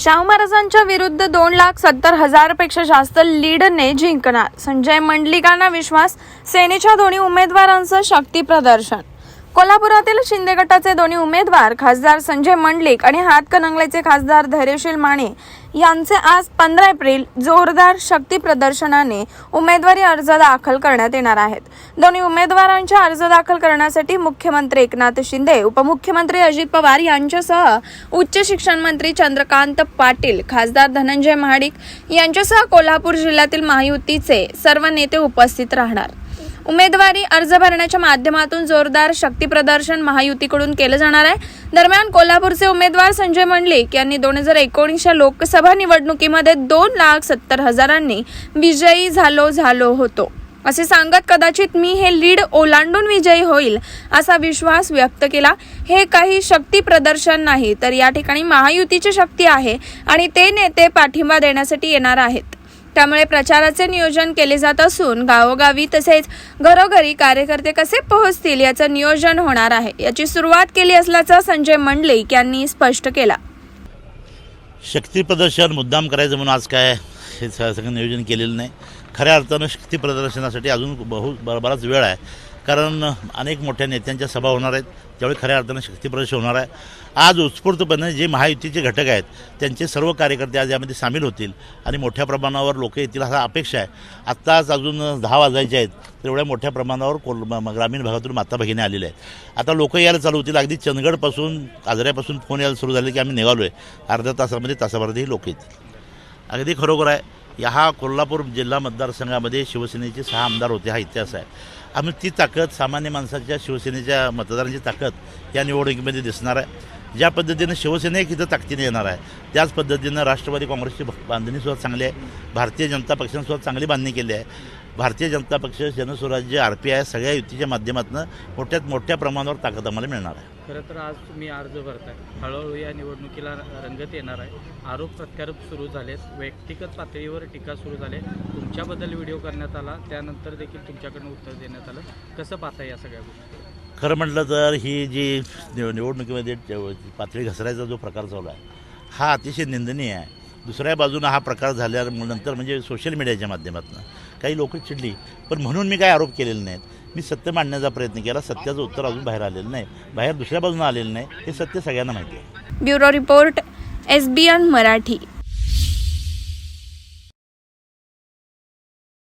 शाहू महाराजांच्या विरुद्ध दोन लाख सत्तर हजारपेक्षा जास्त लीडने जिंकणार. संजय मंडलिकांना विश्वास सेनेच्या दोन्ही उमेदवारांचं शक्ती प्रदर्शन. कोल्हापुरातील शिंदे गटाचे दोन्ही उमेदवार खासदार संजय मंडलिक आणि हातकणंगलेचे खासदार धैर्यशील माने यांचे आज पंधरा एप्रिल जोरदार शक्ती प्रदर्शनाने उमेदवारी अर्ज दाखल करण्यात येणार आहेत. दोन्ही उमेदवारांच्या अर्ज दाखल करण्यासाठी मुख्यमंत्री एकनाथ शिंदे उपमुख्यमंत्री अजित पवार यांच्यासह उच्च शिक्षण मंत्री चंद्रकांत पाटील खासदार धनंजय महाडिक यांच्यासह कोल्हापूर जिल्ह्यातील महायुतीचे सर्व नेते उपस्थित राहणार. उमेदवारी अर्ज भरण्याच्या माध्यमातून जोरदार शक्ती प्रदर्शन महायुतीकडून केलं जाणार आहे. दरम्यान कोल्हापूरचे उमेदवार संजय मंडलिक यांनी दोन हजार एकोणीसच्या लोकसभा निवडणुकीमध्ये दोन लाख सत्तर हजारांनी विजयी झालो झालो होतो. असे सांगत कदाचित मी हे लीड ओलांडून विजयी होईल असा विश्वास व्यक्त केला. हे काही शक्ती प्रदर्शन नाही तर या ठिकाणी महायुतीची शक्ती आहे आणि ते नेते पाठिंबा देण्यासाठी येणार आहेत. त्यामुळे प्रचाराचे नियोजन केले जात असून गावोगावी तसेच घरोघरी कार्यकर्ते कसे पोहोचतील याचं नियोजन होणार आहे. याची सुरुवात केली असल्याचं संजय मंडलिक यांनी स्पष्ट केला. शक्ती प्रदर्शन मुद्दाम करायचं म्हणून आज काय हे सगळं नियोजन केलेलं नाही. खऱ्या अर्थानं शक्ती प्रदर्शनासाठी अजून बहु बराच वेळ आहे. कारण अनेक मोठ्या नेत्यांच्या सभा होणार आहेत त्यावेळी खऱ्या अर्थानं शक्तीप्रदर्शन होणार आहे. आज उत्स्फूर्तपणे जे महायुतीचे घटक आहेत त्यांचे सर्व कार्यकर्ते आज यामध्ये सामील होतील आणि मोठ्या प्रमाणावर लोक येतील असा अपेक्षा आहे. आत्ताच अजून दहा वाजायचे आहेत तर एवढ्या मोठ्या प्रमाणावर कोल ग्रामीण भागातून माता भगिनी आलेल्या आहेत. आता लोक यायला चालू होतील. अगदी चंदगडपासून आजऱ्यापासून फोन यायला सुरू झाले की आम्ही निघालो आहे अर्ध्या तासामध्ये तासाभरातही लोक येतील. अगदी खरोखर आहे. या हा कोल्हापूर जिल्हा मतदारसंघामध्ये शिवसेनेचे सहा आमदार होते हा इतिहास आहे. आम्ही ती ताकद सामान्य माणसाच्या शिवसेनेच्या मतदारांची ताकद या निवडणुकीमध्ये दिसणार आहे. ज्या पद्धतीनं शिवसेना एक इथं ताकदीने येणार आहे त्याच पद्धतीनं राष्ट्रवादी काँग्रेसची बांधणीसुद्धा चांगली आहे. भारतीय जनता पक्षानेसुद्धा चांगली बांधणी केली आहे. भारतीय जनता पक्ष जनस्वराज्य आर पी आय सगळ्या युतीच्या माध्यमातून मोठ्यात मोठ्या प्रमाणावर ताकद आम्हाला मिळणार आहे. खरं तर आज तुम्ही अर्ज भरताय. हळूहळू या निवडणुकीला रंगत येणार आहे. आरोप प्रत्यारोप सुरू झालेत. व्यक्तिगत पातळीवर टीका सुरू झाले तुमच्याबद्दल व्हिडिओ करण्यात आला. त्यानंतर देखील तुमच्याकडनं उत्तर देण्यात आलं. कसं पाहता या सगळ्या गोष्टी? खरं म्हटलं तर ही जी निव निवडणुकीमध्ये पातळी घसरायचा जो प्रकार चालू आहे हा अतिशय निंदनीय आहे. दुसऱ्या बाजूनं हा प्रकार झाल्यानंतर म्हणजे सोशल मीडियाच्या माध्यमातून काही लोक चिडली. पण म्हणून मी काही आरोप केलेले नाहीत. मी सत्य मांडण्याचा प्रयत्न केला. सत्याचं उत्तर अजून बाहेर आलेलं नाही. बाहेर दुसऱ्या बाजूनं आलेलं नाही. हे सत्य सगळ्यांना माहिती आहे. Bureau report S B N Marathi.